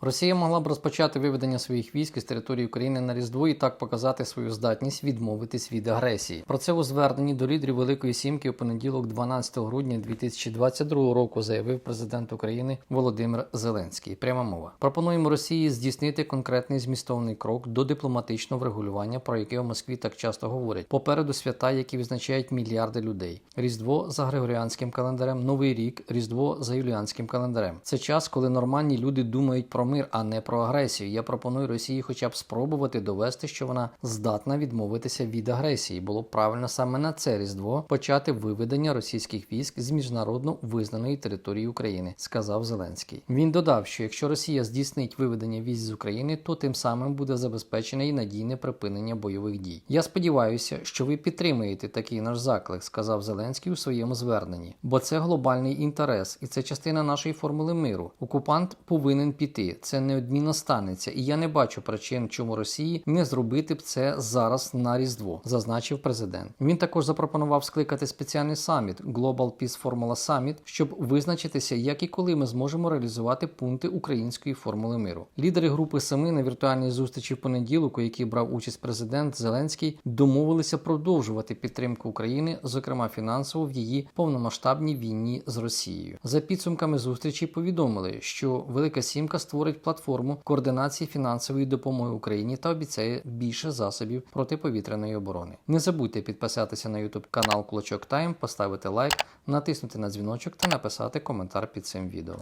Росія могла б розпочати виведення своїх військ із території України на Різдво і так показати свою здатність відмовитись від агресії. Про це у зверненні до лідерів Великої Сімки у понеділок, 12 грудня 2022 року, заявив президент України Володимир Зеленський. Пряма мова. Пропонуємо Росії здійснити конкретний змістовний крок до дипломатичного врегулювання, про яке у Москві так часто говорять. Попереду свята, які визначають мільярди людей. Різдво за григоріанським календарем, Новий рік, Різдво за юліанським календарем. Це час, коли нормальні люди думають про мир, а не про агресію. Я пропоную Росії, хоча б спробувати довести, що вона здатна відмовитися від агресії. Було б правильно саме на це різдво почати виведення російських військ з міжнародно визнаної території України, сказав Зеленський. Він додав, що якщо Росія здійснить виведення військ з України, то тим самим буде забезпечене і надійне припинення бойових дій. Я сподіваюся, що ви підтримуєте такий наш заклик, сказав Зеленський у своєму зверненні, бо це глобальний інтерес, і це частина нашої формули миру. Окупант повинен піти. Це неодмінно станеться, і я не бачу причин, чому Росії не зробити б це зараз на різдво, зазначив президент. Він також запропонував скликати спеціальний саміт Global Peace Formula Summit, щоб визначитися, як і коли ми зможемо реалізувати пункти української формули миру. Лідери групи семи на віртуальній зустрічі в понеділок, у якій брав участь президент Зеленський, домовилися продовжувати підтримку України, зокрема фінансово в її повномасштабній війні з Росією. За підсумками зустрічі повідомили, що Велика Сімка створить платформу координації фінансової допомоги Україні та обіцяє більше засобів протиповітряної оборони. Не забудьте підписатися на YouTube канал Клочок Тайм, поставити лайк, натиснути на дзвіночок та написати коментар під цим відео.